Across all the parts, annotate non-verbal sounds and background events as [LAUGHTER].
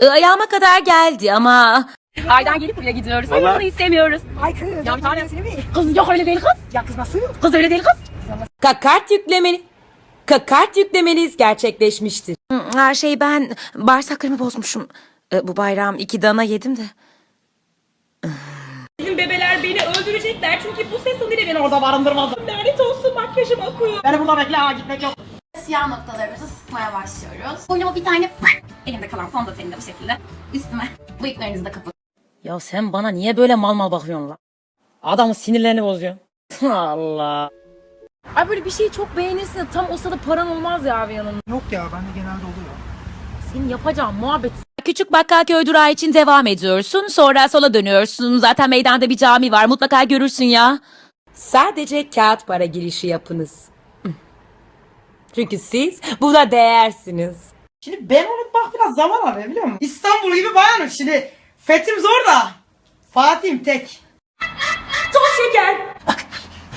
e, ayağıma kadar geldi ama... Aydan gelip buraya gidiyoruz. Hayır bunu istemiyoruz. Ay kız. Ya bir tane- mi? Kız yok öyle değil kız. Ya kız nasıl? Kız öyle değil kız. Kakart yüklemeni... Kakart yüklemeniz gerçekleşmiştir. Her şey ben bağırsaklarımı bozmuşum. E, Bu bayram iki dana yedim de. Bizim bebeler beni öldürecekler çünkü bu ses tonuyla beni orada barındırmaz. Lanet olsun makyajım akıyor. Beni burada bekle ha gitmek yok. Siyah noktalarımızı sıkmaya başlıyoruz. Boynuma bir tane elimde kalan fondöteni de bu şekilde üstüme [LAUGHS] bıyıklarınızı da kapatın. Ya sen bana niye böyle mal mal bakıyorsun la? Adamın sinirlerini bozuyorsun. [LAUGHS] Allah. Ay böyle bir şeyi çok beğenirsin de tam o sırada paran olmaz ya abi yanında. Yok ya bende genelde oluyor. Senin yapacağın muhabbet. Küçük Bakkalköy durağı için devam ediyorsun. Sonra sola dönüyorsun. Zaten meydanda bir cami var. Mutlaka görürsün ya. Sadece kağıt para girişi yapınız. Çünkü siz buna değersiniz. Şimdi ben unutmak biraz zaman alıyor biliyor musun? İstanbul gibi bayanım şimdi. Fethim zor da. Fatih'im tek. Toz şeker. Bak.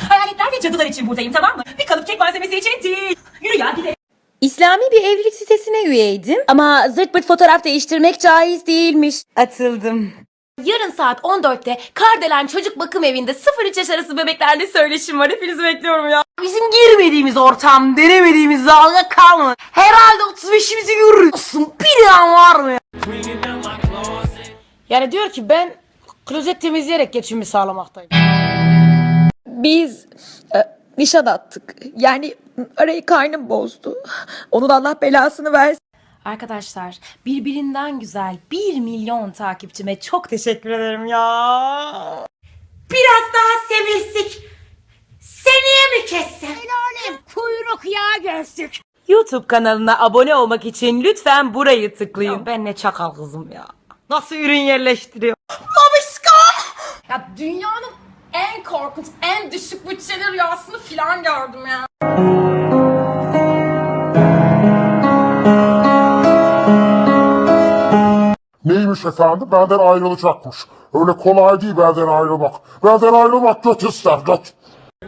Hayaletler ve cadılar için buradayım tamam mı? Bir kalıp kek malzemesi için değil. Yürü ya gidelim. İslami bir evlilik sitesine üyeydim. Ama zırt pırt fotoğraf değiştirmek caiz değilmiş. Atıldım. Yarın saat 14'te Kardelen Çocuk Bakım Evi'nde 0-3 yaş arası bebeklerle söyleşim var. Hepinizi bekliyorum ya. Bizim girmediğimiz ortam, denemediğimiz dalga kalmadı. Herhalde 35'imizi görüyorsun. Bir an var mı ya? Yani diyor ki ben klozet temizleyerek geçimimi sağlamaktayım. Biz e, nişan attık. Yani arayı kaynım bozdu. Onun Allah belasını versin. Arkadaşlar birbirinden güzel 1 milyon takipçime çok teşekkür ederim ya. Biraz daha sevilsik. Seneye mi kessem? YouTube kanalına abone olmak için lütfen burayı tıklayın. Ben ne çakal kızım ya. Nasıl ürün yerleştiriyor? Ya dünyanın en korkunç, en düşük bütçeli rüyasını filan gördüm ya. Neymiş efendim? Benden ayrılacakmış. Öyle kolay değil benden ayrılmak. Benden ayrılmak göt ister göt.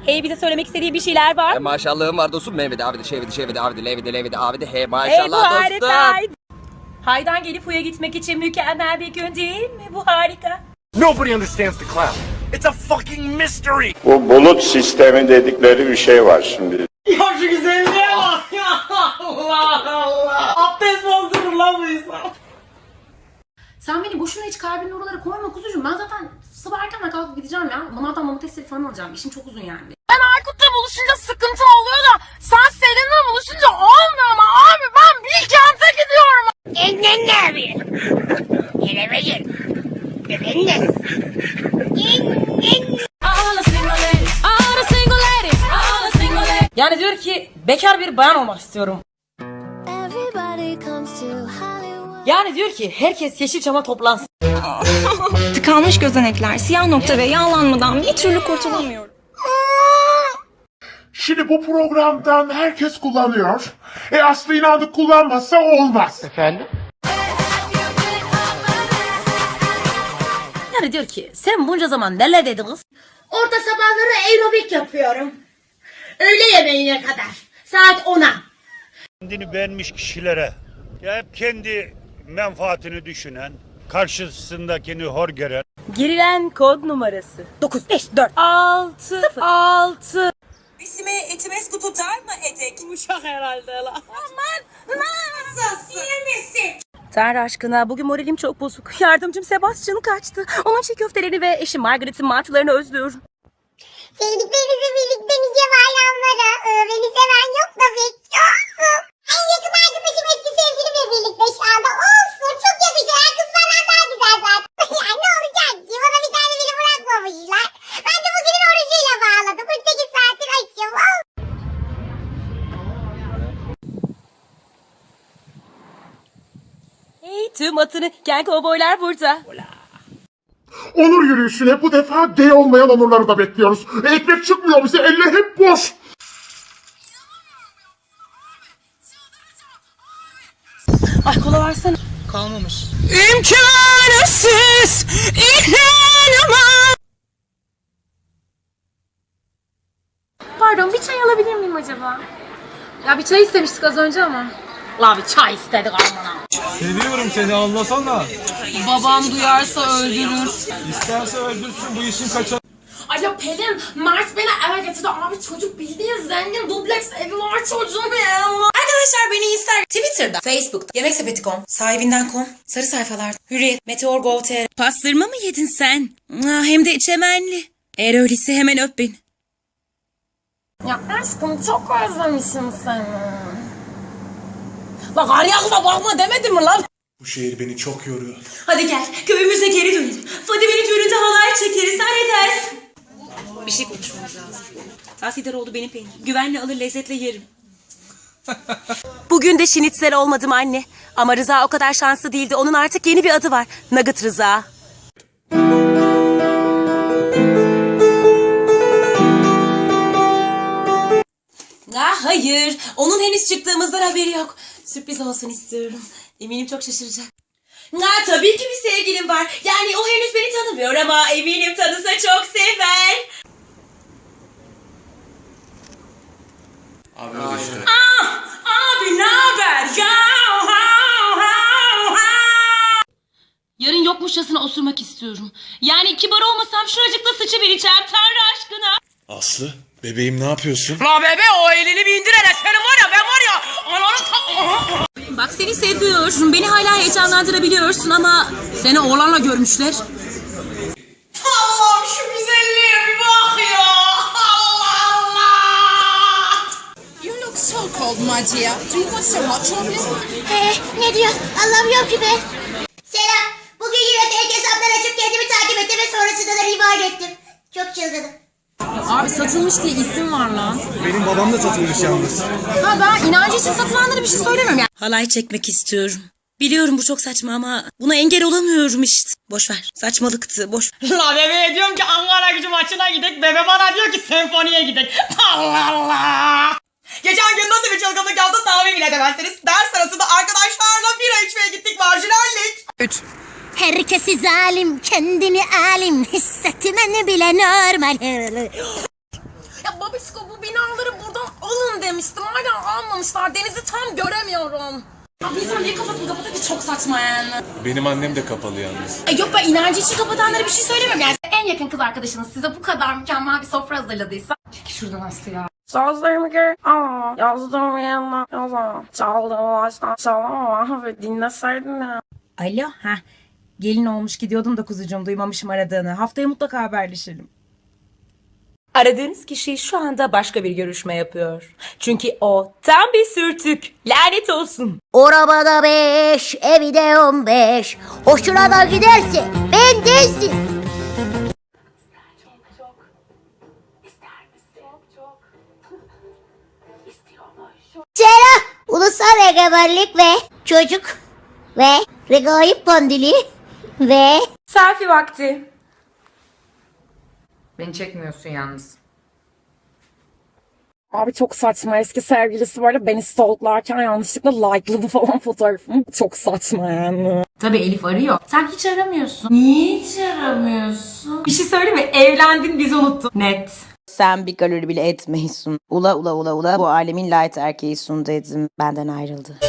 Hey bize söylemek istediği bir şeyler var. E, maşallahım var dostum. Mehmet abi de şevdi şevdi abi de levdi levdi abi de hey Hey bu maşallah dostum. harika. Haydan gelip Huya gitmek için mükemmel bir gün değil mi? Bu harika. Nobody understands the cloud. It's a fucking mystery. Bu bulut sistemi dedikleri bir şey var şimdi. Ya şu güzelliğe bak ya. [LAUGHS] Allah Allah. Abdest bozdurur lan bu insan. Sen beni boşuna hiç kalbinin oralara koyma kuzucuğum. Ben zaten sabah erkenden kalkıp gideceğim ya. Manavdan mama testleri falan alacağım. İşim çok uzun yani. Ben Aykut'la buluşunca sıkıntı oluyor da sen Selin'le buluşunca olmuyor ama abi ben Bilkent'e gidiyorum. Yani diyor ki bekar bir bayan olmak istiyorum. Yani diyor ki herkes Yeşilçam'a toplansın. [LAUGHS] Tıkanmış gözenekler, siyah nokta ve yağlanmadan bir türlü kurtulamıyorum. Şimdi bu programdan herkes kullanıyor. E Aslı inandık kullanmazsa olmaz. Efendim? Yani diyor ki sen bunca zaman neler dedin kız? Orta sabahları aerobik yapıyorum. Öğle yemeğine kadar. Saat 10'a. Kendini beğenmiş kişilere, ya hep kendi menfaatini düşünen, karşısındakini hor gören, Girilen kod numarası. 9 5 4 6 0 6 İsmi Etimesku tutar mı etek? Uşak herhalde la. Aman nasılsın? İyi misin? Tanrı aşkına bugün moralim çok bozuk. Yardımcım Sebastian kaçtı. Onun çiğ köftelerini ve eşi Margaret'in mantılarını özlüyorum. Sevdiklerinizle birlikte nice bayramlara. Ee, beni seven yok da bekliyorsun. En yakın arkadaşım eski sevgilimle birlikte şu anda. Olsun çok yakışır. Kız benden daha güzel zaten. [LAUGHS] yani ne olacak ki? Bana bir tane bile bırakmamışlar. Ben de bugünün orucuyla bağladım. 48 saattir açım. Olsun. Hey tüm atını kel kovboylar burada. Onur yürüyüşüne bu defa D olmayan onurları da bekliyoruz. Ekmek çıkmıyor bize eller hep boş. Ay kola versene. Kalmamış. İmkansız inanamam. Pardon bir çay alabilir miyim acaba? Ya bir çay istemiştik az önce ama. La bir çay istedik amına. Seviyorum seni anlasana. Babam duyarsa öldürür. İsterse öldürsün bu işin kaçar. Alo Pelin, Mert beni eve getirdi. Abi çocuk bildiğin zengin dubleks evi var çocuğun ya. Arkadaşlar beni ister Twitter'da, Facebook'ta, Yemeksepeti.com, sahibinden.com, sarı sayfalarda, Hürriyet, Meteor Gov.tr. Pastırma mı yedin sen? Ah, hem de içemenli. Eğer öyleyse hemen öp beni. Ya aşkım çok özlemişim seni. La kar yağsa bakma demedim mi lan? Bu şehir beni çok yoruyor. Hadi gel köyümüze geri dönelim. Fadime'nin düğününde halay çekeriz. Sen ne dersin? Bir şey konuşmamız lazım. Tahsidar oldu benim peynirim. Güvenle alır lezzetle yerim. Bugün de şinitsel olmadım anne. Ama Rıza o kadar şanslı değildi. Onun artık yeni bir adı var. Nugget Rıza. Ah hayır. Onun henüz çıktığımızdan haberi yok. Sürpriz olsun istiyorum. Eminim çok şaşıracak. Ha, tabii ki bir sevgilim var. Yani o henüz beni tanımıyor ama eminim tanısa çok sever. Abi öyle işte. Abi ne haber? Ya, ha, ha, ha. Yarın yokmuşçasına osurmak istiyorum. Yani kibar olmasam şuracıkta sıçıvereceğim Tanrı aşkına. Aslı bebeğim ne yapıyorsun? La bebe o elini bir indir hele senin var ya ben var ya ananı ta- Bak seni seviyorum. Beni hala heyecanlandırabiliyorsun ama seni oğlanla görmüşler. Allah'ım şu my dear. Do you want some hot chocolate? Ee, ne diyor? Anlamıyorum ki ben. Selam. Bugün yine fake hesaplar açıp kendimi takip ettim ve sonrasında da rivayet ettim. Çok çılgınım. Abi satılmış diye isim var lan. Benim babam da satılmış yalnız. Ha ben inancı için satılanlara bir şey söylemiyorum yani. Halay çekmek istiyorum. Biliyorum bu çok saçma ama buna engel olamıyorum işte. Boş ver. Saçmalıktı. Boş. La bebeğe diyorum ki Ankara gücü maçına gidek. Bebe bana diyor ki senfoniye gidek. [LAUGHS] Allah Allah. Geçen gün nasıl bir çılgınlık yaptım tahmin bile edemezsiniz. Ders sırasında arkadaşlarla bira içmeye gittik marjinallik. Herkesi zalim, kendini alim, hissetmeni bile normal. Ya babişko bu binaları buradan alın demiştim. Hala almamışlar. Denizi tam göremiyorum. Abi insan niye kafasını kapatır ki çok saçma yani. Benim annem de kapalı yalnız. E yok ben inancı için kapatanlara bir şey söylemiyorum yani. En yakın kız arkadaşınız size bu kadar mükemmel bir sofra hazırladıysa. Çekil şuradan Aslı ya. Sözlerimi gör. Aa, yazdım yanına yazamam. Çaldım baştan çalamam abi dinleseydin ya. Alo ha. Gelin olmuş gidiyordum da kuzucuğum duymamışım aradığını. Haftaya mutlaka haberleşelim. Aradığınız kişi şu anda başka bir görüşme yapıyor. Çünkü o tam bir sürtük. Lanet olsun. Arabada beş, evde on beş. Hoşuna da giderse ben değilsin. Selam. Ulusal Egemenlik ve Çocuk ve Regaip Pandili ve Selfie vakti. Beni çekmiyorsun yalnız. Abi çok saçma. Eski sevgilisi var da beni stalklarken yanlışlıkla likeladı falan fotoğrafımı. Çok saçma yani. Tabii Elif arıyor. Sen hiç aramıyorsun. Niye hiç aramıyorsun? Bir şey söyleyeyim mi? Evlendin biz unuttun. Net. Sen bir kalori bile etmiyorsun. Ula ula ula ula bu alemin light erkeğisin dedim. Benden ayrıldı.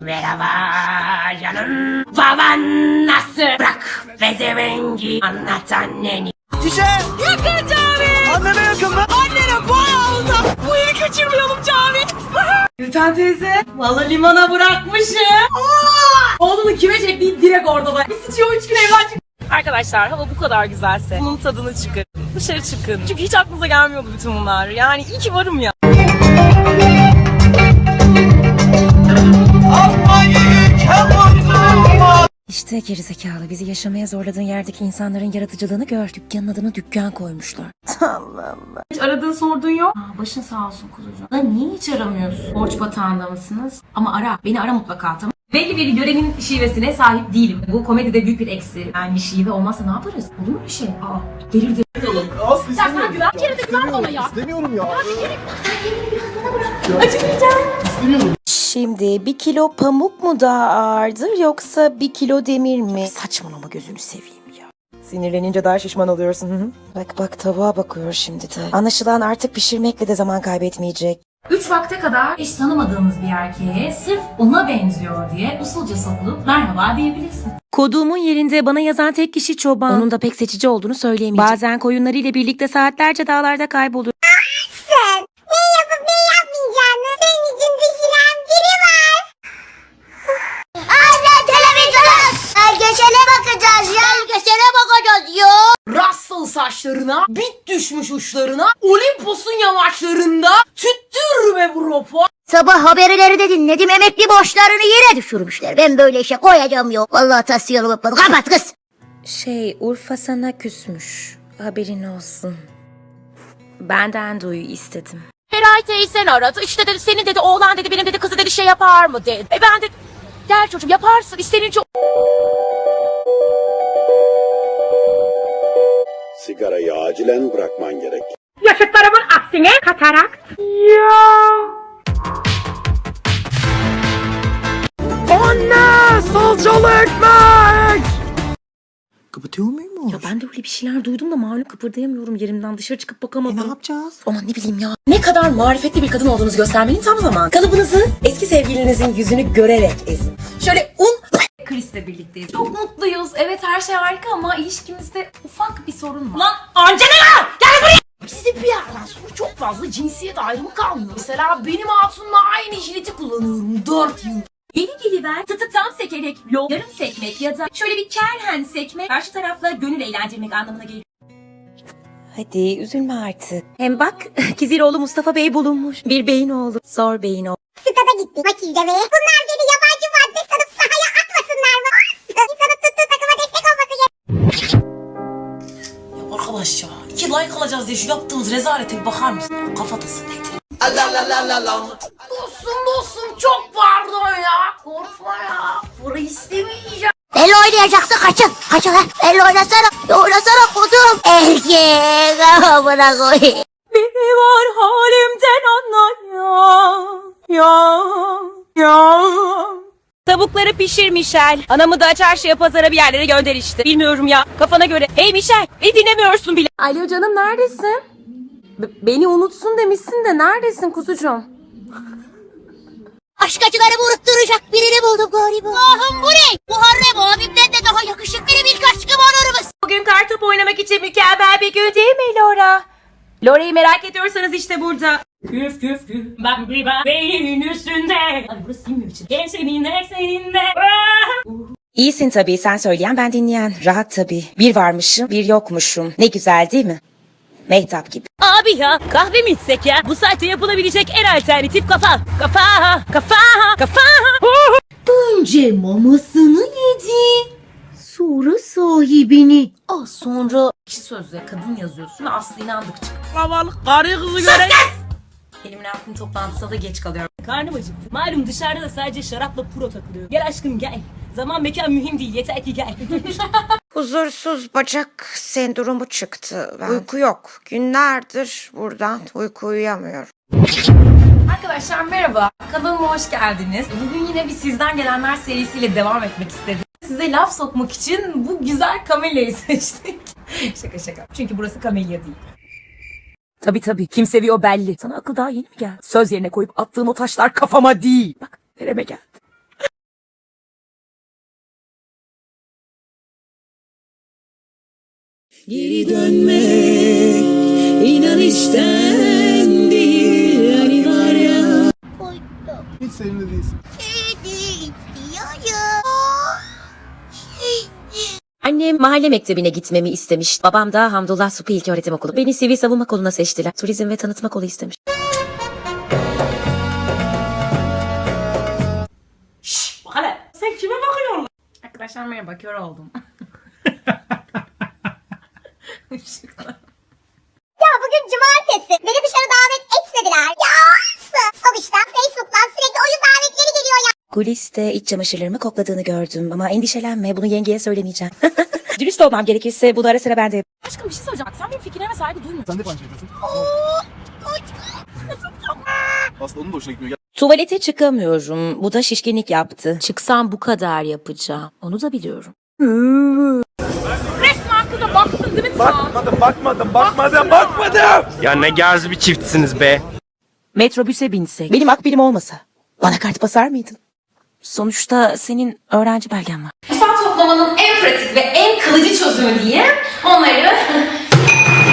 Merhaba canım. Baban nasıl? Bırak bezevengi anlat anneni. Yakın Cavit. Anneme yakın mı? Annene bayağı uzak. Bu evi kaçırmayalım Cavit. [LAUGHS] Gülten teyze. Vallahi limana bırakmışım. Oğlunu kime çektiği direkt orada da. Bir sıçıyor üç gün çık. Arkadaşlar hava bu kadar güzelse bunun tadını çıkarın. Dışarı çıkın. Çünkü hiç aklınıza gelmiyordu bütün bunlar. Yani iyi ki varım ya. İşte gerizekalı bizi yaşamaya zorladığın yerdeki insanların yaratıcılığını gör. Dükkanın adını dükkan koymuşlar. Hiç aradığın sorduğun yok. Aa, başın sağ olsun kuzucuğum. Da niye hiç aramıyorsun? Borç batağında mısınız? Ama ara. Beni ara mutlaka tamam. Belli bir yörenin şivesine sahip değilim. Bu komedide büyük bir eksi. Yani şive olmazsa ne yaparız? Olur mu bir şey? Aa, gelir de. Aslı Ya sen güven, bir kere de güven bana ya. İstemiyorum ya. Şimdi bir kilo pamuk mu daha ağırdır yoksa bir kilo demir mi? Saçmalama gözünü seveyim ya. Sinirlenince daha şişman oluyorsun. Hı hı. Bak bak tavuğa bakıyor şimdi de. Anlaşılan artık pişirmekle de zaman kaybetmeyecek. Üç vakte kadar hiç tanımadığınız bir erkeğe sırf ona benziyor diye usulca sokulup merhaba diyebilirsin. Koduğumun yerinde bana yazan tek kişi çoban. Onun da pek seçici olduğunu söyleyemeyeceğim. Bazen koyunlarıyla birlikte saatlerce dağlarda kaybolur. Sen ne yapıp ne yapmayacağını senin için düşünen biri var. Anne televizyon. Belgesele bakacağız ya. Belgesele bakacağız ya. Russell saçlarına, bit düşmüş uçlarına, Olimpos'un yamaçlarında. Sabah haberleri de dinledim. Emekli borçlarını yere düşürmüşler. Ben böyle işe koyacağım yok. Vallahi tasarım yapmadım. Kapat kız. Şey Urfa sana küsmüş. Haberin olsun. Benden duyu istedim. Feray teyzen aradı. İşte dedi senin dedi oğlan dedi benim dedi kızı dedi şey yapar mı dedi. E ben de gel çocuğum yaparsın istenince Sigarayı acilen bırakman gerek. Yaşıtlarımın aksine katarak. Anne salçalı ekmek. Kapatıyor muyum? Ya ben de öyle bir şeyler duydum da malum kıpırdayamıyorum yerimden dışarı çıkıp bakamadım. ne yapacağız? Aman ne bileyim ya. Ne kadar marifetli bir kadın olduğunuzu göstermenin tam zamanı. Kalıbınızı eski sevgilinizin yüzünü görerek ezin. Şöyle un Chris'le birlikteyiz. Çok mutluyuz. Evet her şey harika ama ilişkimizde ufak bir sorun var. Lan Angelina gel buraya. Size bir yerden sonra çok fazla cinsiyet ayrımı kalmıyor. Mesela benim hatunla aynı jileti kullanıyorum 4 yıl. Yeni geliver tıtı tam sekerek, yol yarım sekmek ya da şöyle bir kerhen sekmek karşı tarafla gönül eğlendirmek anlamına geliyor. Hadi üzülme artık. Hem bak [LAUGHS] Kiziroğlu Mustafa Bey bulunmuş. Bir beyin oğlu. Zor beyin oğlu. Stada gittik maç izlemeye. Bunlar beni yabancı madde sanıp sahaya atmasınlar mı? İnsanın tuttuğu takıma destek olması gerek. Ya arkadaş ya iki like alacağız diye şu yaptığımız rezalete bir bakar mısın? Ya, kafatası nedir? Dostum dostum çok pardon ya. Burayı istemeyeceğim. Belli oynayacaktı kaçın. Kaçın lan. Belli oynasana. Oynasana kodum. Erkek. [LAUGHS] Amına koyayım. Biri var halimden anlar ya. Ya. Ya. Tavukları pişir Michel. Anamı da çarşıya pazara bir yerlere gönder işte. Bilmiyorum ya. Kafana göre. Hey Michel. Beni dinlemiyorsun bile. Alo canım neredesin? B- beni unutsun demişsin de neredesin kuzucuğum? Aşk acılarımı unutturacak birini buldum galiba. Ahım bu ne? Muharrem abimden de daha yakışıklı bir aşkım olur musun? Bugün kartop oynamak için mükemmel bir gün değil mi Laura? Laura'yı merak ediyorsanız işte burada. Küf küf küf. Bak bir bak. Beynin üstünde. Ay burası sinmiyor için. Gençliğinde seninle. İyisin tabii sen söyleyen ben dinleyen. Rahat tabii. Bir varmışım bir yokmuşum. Ne güzel değil mi? Mehtap gibi. Abi ya kahve mi içsek ya? Bu saatte yapılabilecek en alternatif kafa. Kafa. Kafa. Kafa. Önce mamasını yedi. Sonra sahibini. Ah sonra kişi sözleri kadın yazıyorsun ve Aslı inandıkça. Havalı karı kızı göre. Elimin altın toplantısına da geç kalıyorum. Karnım acıktı. Malum dışarıda da sadece şarapla puro takılıyor. Gel aşkım gel. Zaman mekan mühim değil yeter ki gel. [LAUGHS] Huzursuz bacak sendromu çıktı. Uyku yok. Günlerdir buradan uyku uyuyamıyorum. Arkadaşlar merhaba. Kanalıma hoş geldiniz. Bugün yine bir sizden gelenler serisiyle devam etmek istedim. Size laf sokmak için bu güzel kamelyayı [LAUGHS] seçtik. şaka şaka. Çünkü burası kamelya değil. Tabi tabi kim seviyor belli. Sana akıl daha yeni mi geldi? Söz yerine koyup attığın o taşlar kafama değil. Bak nereme geldi. Geri dönmek inan işten değil hani var ya. Hiç sevimli değilsin. Annem mahalle mektebine gitmemi istemiş. Babam da Hamdullah Supi İlköğretim Okulu. Beni sivil savunma koluna seçtiler. Turizm ve tanıtma kolu istemiş. Bak hele sen kime bakıyorsun? Arkadaşlar merhaba kör oldum. [LAUGHS] Ya bugün cumartesi. Beni dışarı davet etmediler. Ya Sonuçta Facebook'tan sürekli oyun davetleri geliyor ya. Kuliste iç çamaşırlarımı kokladığını gördüm ama endişelenme bunu yengeye söylemeyeceğim. [LAUGHS] Dürüst olmam gerekirse bunu ara sıra ben de Aşkım bir şey söyleyeceğim. Bak sen benim fikrime saygı duymuyorsun. Sen de aynı şey yapıyorsun. Aslında onun da hoşuna gitmiyor. Tuvalete çıkamıyorum. Bu da şişkinlik yaptı. Çıksam bu kadar yapacağım. Onu da biliyorum. Resmen kıza değil mi? Bakmadım bakmadım bakmadım bakmadım. Ya ne gaz bir çiftsiniz be. Metrobüse binsek. Benim akbilim olmasa bana kart basar mıydın? Sonuçta senin öğrenci belgen var. Insan toplamanın en pratik ve en kalıcı çözümü diye onları [LAUGHS]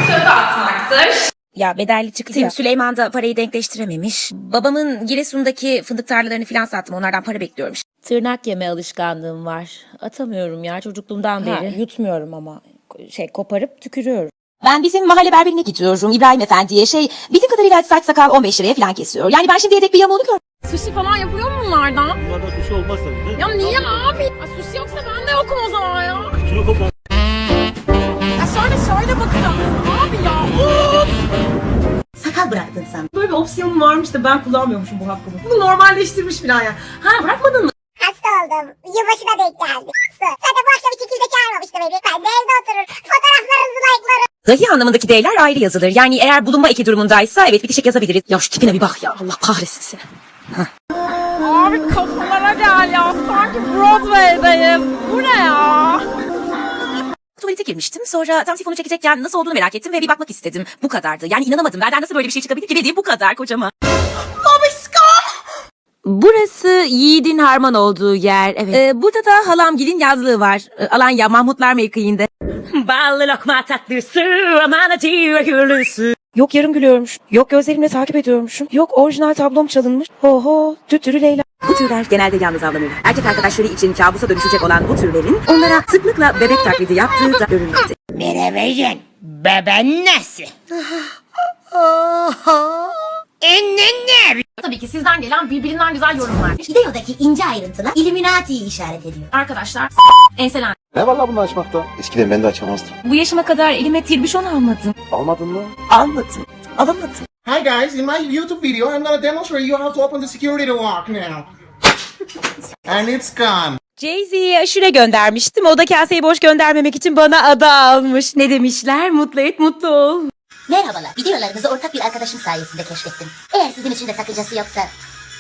çöpe atmaktır. Ya bedelli çıktı ya. Süleyman da parayı denkleştirememiş. Babamın Giresun'daki fındık tarlalarını filan sattım. Onlardan para bekliyorum. Tırnak yeme alışkanlığım var. Atamıyorum ya çocukluğumdan beri. yutmuyorum ama şey koparıp tükürüyorum. Ben bizim mahalle berberine gidiyorum İbrahim Efendi'ye. Şey bildiğim kadarıyla saç sakal 15 liraya falan kesiyor. Yani ben şimdiye dek bir yamuğunu görmedim. Sushi falan yapıyor mu bunlardan? Bunlarda sushi olmaz tabii. Ya niye abi? Ya sushi yoksa ben de yokum o zaman ya. Şunu kopar. Ya şöyle şöyle bakacağım. Abi ya. Of! Sakal bıraktın sen. Böyle bir opsiyonum varmış da ben kullanmıyormuşum bu hakkımı. Bunu normalleştirmiş falan ya. Ha bırakmadın mı? Hasta oldum. Yılbaşına denk geldi. Zaten bu akşam için kimse çağırmamıştı beni. Ben de evde oturur. Fotoğraflarınızı like'larım. Dahi anlamındaki D'ler ayrı yazılır. Yani eğer bulunma eki durumundaysa evet bitişik yazabiliriz. Ya şu tipine bir bak ya Allah kahretsin seni. Abi kafalara gel ya. Sanki Broadway'deyiz. Bu ne ya? Tuvalete girmiştim. Sonra tam sifonu çekecekken nasıl olduğunu merak ettim ve bir bakmak istedim. Bu kadardı. Yani inanamadım. Benden nasıl böyle bir şey çıkabilir ki? Dediğim bu kadar kocaman. Burası Yiğit'in harman olduğu yer. Evet. Ee, burada da halamgilin yazlığı var. Ee, Alanya Mahmutlar mevkiinde. Ballı lokma tatlısı, aman acı gülüsü. Yok yarım gülüyormuş. Yok gözlerimle takip ediyormuşum. Yok orijinal tablom çalınmış. Oho tütürü Leyla. Bu türler genelde yalnız avlanır. Erkek arkadaşları için kabusa dönüşecek olan bu türlerin onlara sıklıkla bebek taklidi yaptığı da görülmekte. Menemeyen. Beben nasıl? Tabii ki sizden gelen birbirinden güzel yorumlar. Videodaki ince ayrıntılar Illuminati'yi işaret ediyor. Arkadaşlar enselen. Ne var lan bunu açmakta? Eskiden ben de açamazdım. Bu yaşıma kadar elime tirbüşon almadım. Almadın mı? Almadım. Alamadım. Hi guys, in my YouTube video I'm gonna demonstrate you how to open the security lock now. And it's gone. Jay-Z'ye aşure göndermiştim. O da kaseyi boş göndermemek için bana ada almış. Ne demişler? Mutlu et, mutlu ol. Merhabalar. Videolarınızı ortak bir arkadaşım sayesinde keşfettim. Eğer sizin için de sakıncası yoksa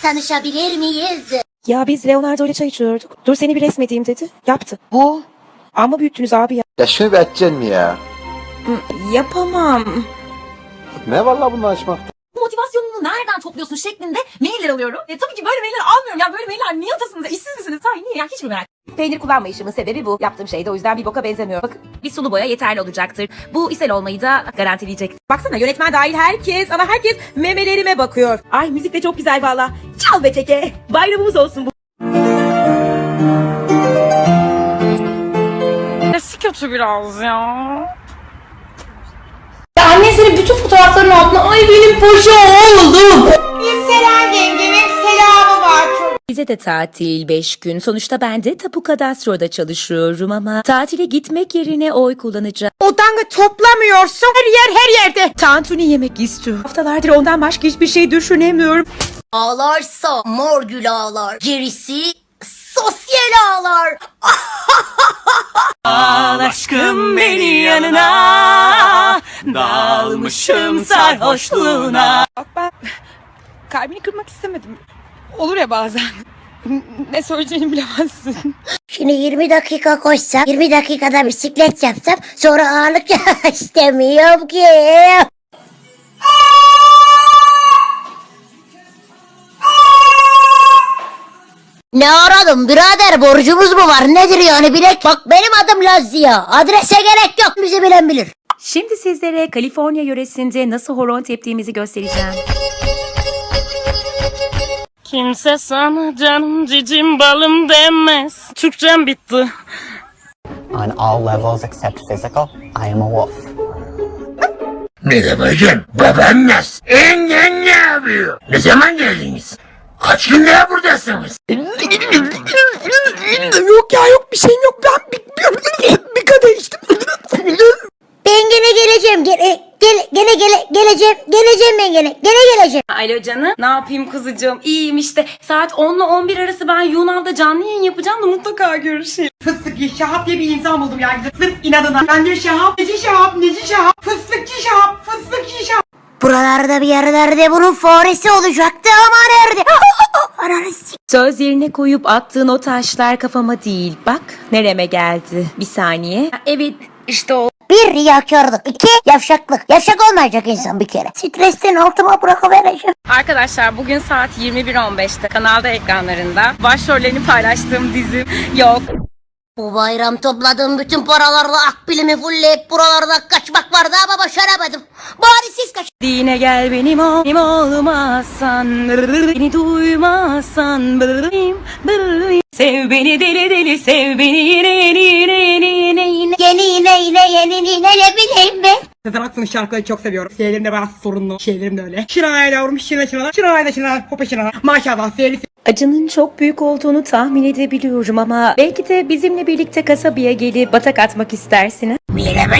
tanışabilir miyiz? Ya biz Leonardo ile çay içiyorduk. Dur seni bir resmedeyim dedi. Yaptı. Bu. Ama büyüttünüz abi ya. Ya şunu bir açacaksın mı ya? Yapamam. Ne var lan bunu açmakta? Bu motivasyonunu nereden topluyorsun şeklinde mailler alıyorum. E, tabii ki böyle mailler almıyorum. Ya böyle mailler niye atasınız? İşsiz misiniz? Hayır niye ya? Hiç mi merak Peynir kullanmayışımın sebebi bu. Yaptığım şey de o yüzden bir boka benzemiyor. Bakın bir sulu boya yeterli olacaktır. Bu ishal olmayı da garantileyecektir. Baksana yönetmen dahil herkes ama herkes memelerime bakıyor. Ay müzik de çok güzel valla. Çal be teke. Bayramımız olsun bu. Nesi kötü biraz ya. Ya annen senin bütün fotoğrafların altına ay benim paşa Bize de tatil 5 gün. Sonuçta ben de Tapu Kadastro'da çalışıyorum ama tatile gitmek yerine oy kullanacağım. Odanı toplamıyorsun. Her yer her yerde. Tantuni yemek istiyor. Haftalardır ondan başka hiçbir şey düşünemiyorum. Ağlarsa mor gül ağlar. Gerisi sosyal ağlar. Al aşkım beni yanına. Dalmışım sarhoşluğuna. Bak ben kalbini kırmak istemedim. Olur ya bazen. [LAUGHS] ne söyleyeceğini bilemezsin. Şimdi 20 dakika koşsam, 20 dakikada bisiklet yapsam sonra ağırlık [LAUGHS] istemiyorum ki. Ne aradım birader borcumuz mu var nedir yani bilek? Bak benim adım Lazia adrese gerek yok bizi bilen bilir. Şimdi sizlere Kaliforniya yöresinde nasıl horon teptiğimizi göstereceğim. Kimse sana canım cicim balım demez. Türkçem bitti. On all levels except physical, I am a wolf. Ne demeyeceğim? Baban nasıl? Engen ne yapıyor? Ne zaman geldiniz? Kaç gündür buradasınız? yok ya yok bir şeyim yok. Ben bir, bir, bir kadeh içtim. Ben gene geleceğim gene gele, gene gele, geleceğim geleceğim ben gene gene geleceğim. Alo canım. Ne yapayım kızıcığım? İyiyim işte. Saat 10 ile 11 arası ben Yunan'da canlı yayın yapacağım da mutlaka görüşelim. Fıstıkçı Şahap diye bir insan buldum yani. Sırf inadına. Bence Şahap, Neci Şahap, Neci Şahap, Fıstıkçı Şahap, Fıstıkçı Şahap. Buralarda bir yerlerde bunun faresi olacaktı ama nerede? [LAUGHS] Ananı Söz yerine koyup attığın o taşlar kafama değil. Bak nereme geldi. Bir saniye. Evet işte o. Bir riyakarlık. iki yavşaklık. Yavşak olmayacak insan bir kere. Stresten altıma bırakıvereceğim. Arkadaşlar bugün saat 21.15'te kanalda ekranlarında başrollerini paylaştığım dizim yok. Bu bayram topladığım bütün paralarla akbilimi fullleyip buralarda kaçmak vardı ama başaramadım. Bari siz kaç. Dine gel benim ol, benim olmazsan Beni duymazsan. Sev beni deli deli sev beni yine yeni yine yine ne ben. Sezen Aksu'nun şarkıları çok seviyorum. Şeylerim de biraz sorunlu. Şeylerim de öyle. Şiranay yavrum şirana şirana. Şiranay da şirana. Hopa şirana. Maşallah seyirli Acının çok büyük olduğunu tahmin edebiliyorum ama belki de bizimle birlikte kasabaya gelip batak atmak istersiniz. Merhaba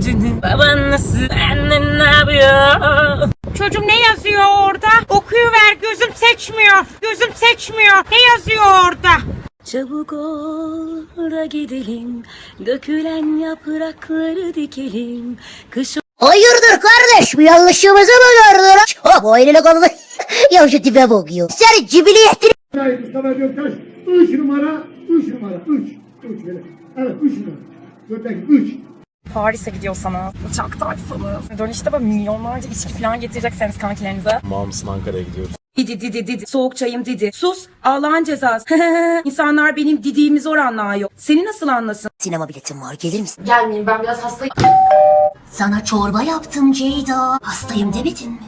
canım baban nasıl annen ne yapıyor Çocuğum ne yazıyor orada? Okuyuver gözüm seçmiyor. Gözüm seçmiyor. Ne yazıyor orada? Çabuk ol da gidelim Dökülen yaprakları dikelim Kış Hayırdır kardeş bir yanlışımızı mı gördün? Çok o elini kolunu. [LAUGHS] ya şu tipe bakıyor. Sen cibiliyetin. Mustafa Göktaş 3 numara 3 numara 3 3 Evet 3 numara Göktaş 3 Paris'e gidiyorsanız, uçaktaysanız, dönüşte böyle milyonlarca içki falan getirecekseniz kankilerinize. Mamsın Ankara'ya gidiyoruz. Didi didi didi soğuk çayım didi. Sus Allah'ın cezası. [LAUGHS] İnsanlar benim didiğimi zor anlıyor. Seni nasıl anlasın? Sinema biletim var gelir misin? Gelmeyeyim ben biraz hastayım. Sana çorba yaptım Ceyda. Hastayım demedin mi?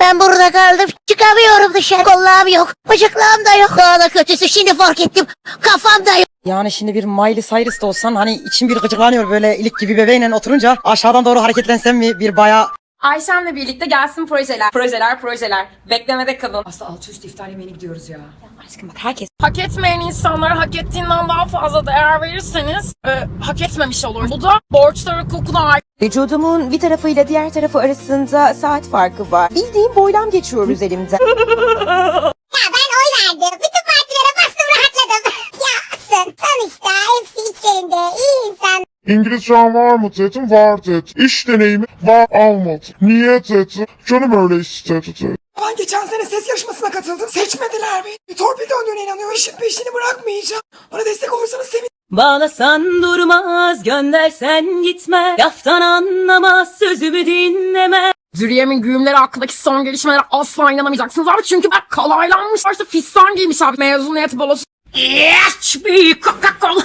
Ben burada kaldım. Çıkamıyorum dışarı. Kollağım yok. Bacaklarım da yok. Daha da kötüsü şimdi fark ettim. Kafam da yok. Yani şimdi bir Miley Cyrus da olsan hani için bir gıcıklanıyor böyle ilik gibi bebeğinle oturunca aşağıdan doğru hareketlensen mi bir bayağı Ayşem'le birlikte gelsin projeler Projeler projeler Beklemede kalın Aslında altı üstü iftar yemeğine gidiyoruz ya. Aşkım bak herkes Hak etmeyen insanlara hak ettiğinden daha fazla değer verirseniz e, hak etmemiş olur. Bu da borçlar hukukuna Vücudumun bir tarafıyla diğer tarafı arasında saat farkı var. Bildiğin boylam geçiyor üzerimden. [LAUGHS] Ya ben oy verdim. Bütün partilere bastım rahatladım. [LAUGHS] ya sen sonuçta hepsi içlerinde iyi insan. İngilizcen var mı dedim var dedi. İş deneyimi var almadı. Niye dedi. Canım öyle istedi dedi. Ben geçen sene ses yarışmasına katıldım. Seçmediler beni. Bir torpil döndüğüne inanıyorum. İşin peşini bırakmayacağım. Bana destek olursanız sevinirim. Bağlasan durmaz Göndersen gitme Laftan anlamaz Sözümü dinleme Züriye'min güğümleri hakkındaki son gelişmelere asla inanamayacaksınız abi. Çünkü ben kalaylanmış. İşte fistan giymiş abi. Mezuniyet balosu. İç bir Coca-Cola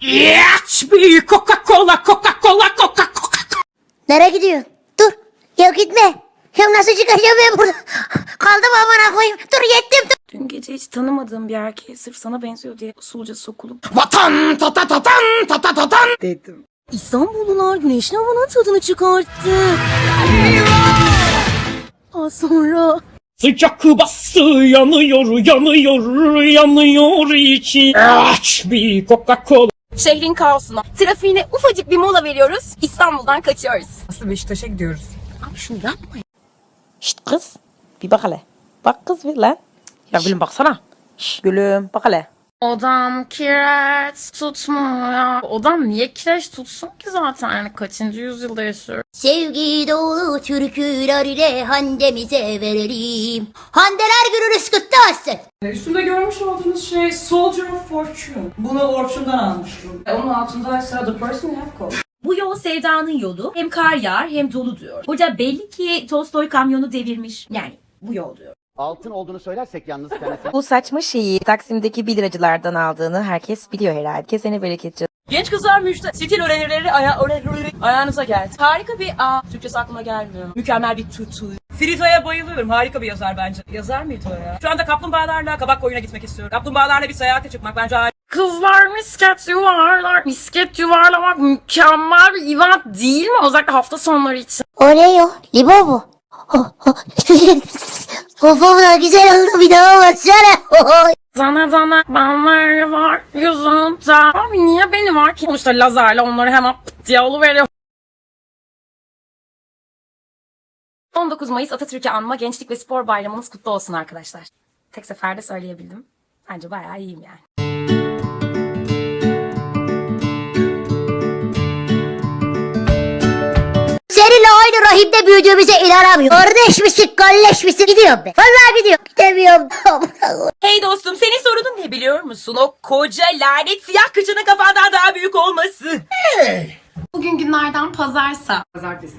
İç bir Coca-Cola Nereye gidiyorsun? Dur. Ya gitme. Ya nasıl çıkacağım ben burada? Kaldım amına koyayım. Dur yettim. Dur. Dün gece hiç tanımadığım bir erkeğe sırf sana benziyor diye usulca sokulup Vatan tata tatan tata tatan dedim. İstanbullular güneşli havanın tadını çıkarttı Az sonra Sıcak bastı yanıyor yanıyor yanıyor içi Aç bir Coca-Cola Şehrin kaosuna, trafiğine ufacık bir mola veriyoruz. İstanbul'dan kaçıyoruz. Aslı Beşiktaş'a gidiyoruz. Abi şunu yapma. Şşt kız bir bak hele Bak kız bir lan Ya gülüm baksana Şşt gülüm bak hele Odam kireç tutmuyor. Odam niye kireç tutsun ki zaten? Yani kaçıncı yüzyılda yaşıyoruz? Sevgi dolu türküler ile handemize verelim. Handeler günü rızkıtta olsun. Üstünde görmüş olduğunuz şey Soldier of Fortune. Bunu Orçun'dan almıştım. Onun altında ise The Person You Have Called. Bu yol sevdanın yolu. Hem kar yağar hem dolu diyor. Burada belli ki Tolstoy kamyonu devirmiş. Yani bu yol diyor. Altın olduğunu söylersek yalnız kendisi. Bu saçma şeyi Taksim'deki 1 liracılardan aldığını herkes biliyor herhalde. Kesene bereket canım. Genç kızlar müjde. Stil öğrenirleri aya öğrenirleri ayağınıza geldi. Harika bir a Türkçesi aklıma gelmiyor. Mükemmel bir tutu. Frita'ya bayılıyorum. Harika bir yazar bence. Yazar mıydı o ya? Şu anda kaplumbağalarla kabak koyuna gitmek istiyorum. Kaplumbağalarla bir seyahate çıkmak bence harika. Kızlar misket yuvarlar. Misket yuvarlamak mükemmel bir event değil mi? Özellikle hafta sonları için. O ne yo? Libo bu. [LAUGHS] Da güzel oldu bir daha baksana. [LAUGHS] Zana zana benler var yüzünde. Abi niye beni var ki? Sonuçta lazerle onları hemen pıt diye oluveriyor. 19 Mayıs Atatürk'ü anma Gençlik ve Spor Bayramınız kutlu olsun arkadaşlar. Tek seferde söyleyebildim. Bence bayağı iyiyim yani. Seninle aynı rahimde büyüdüğümüze inanamıyorum. Kardeş misin, kalleş misin? Gidiyorum ben. Vallahi gidiyorum. Gidemiyorum. [LAUGHS] Hey dostum senin sorunun ne biliyor musun? O koca lanet siyah kıçının kafandan daha büyük olması. Bugün günlerden pazarsa. Pazartesi.